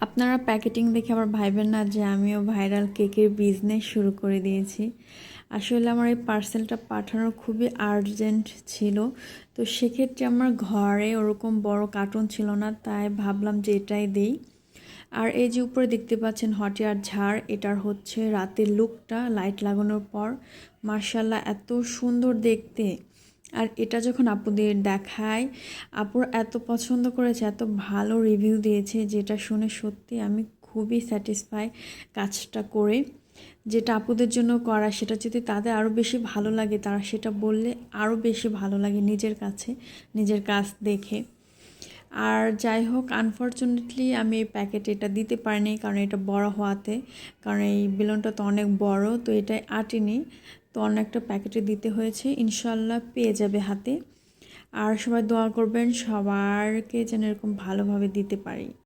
আপনারা প্যাকেটিং দেখে আবার ভাইবেন না যে আমিও ভাইরাল কেকের বিজনেস শুরু করে দিয়েছি। আসলে আমার এই পার্সেলটা পাঠানোর খুবই আর্জেন্ট ছিল। তো সেক্ষেত্রে আমার ঘরে ওরকম বড় কার্টুন ছিল না, তাই ভাবলাম যে এটাই দিই। আর এই যে উপরে দেখতে পাচ্ছেন হটিয়ার ঝাড়, এটার হচ্ছে রাতের লুকটা লাইট লাগানোর পর। মার্শাল্লাহ এত সুন্দর দেখতে। আর এটা যখন আপুদের দেখায়, আপুর এত পছন্দ করেছে, এত ভালো রিভিউ দিয়েছে, যেটা শুনে সত্যি আমি খুবই স্যাটিসফাই কাজটা করে। যেটা আপুদের জন্য করা, সেটা যদি তাদের আরও বেশি ভালো লাগে, তারা সেটা বললে আরও বেশি ভালো লাগে নিজের কাছে, নিজের কাজ দেখে। আর যাই হোক আনফর্চুনেটলি আমি এই প্যাকেট এটা দিতে পারিনি, কারণ এটা বড় হওয়াতে, কারণ এই বেলুনটা তো অনেক বড়, তো এটাই আটিনি। তো অনেকটা প্যাকেটে দিতে হয়েছে ইনশাল্লাহ পেয়ে যাবে হাতে। আর সবাই দোয়া করবেন সবারকে যেন এরকম ভালোভাবে দিতে পারি।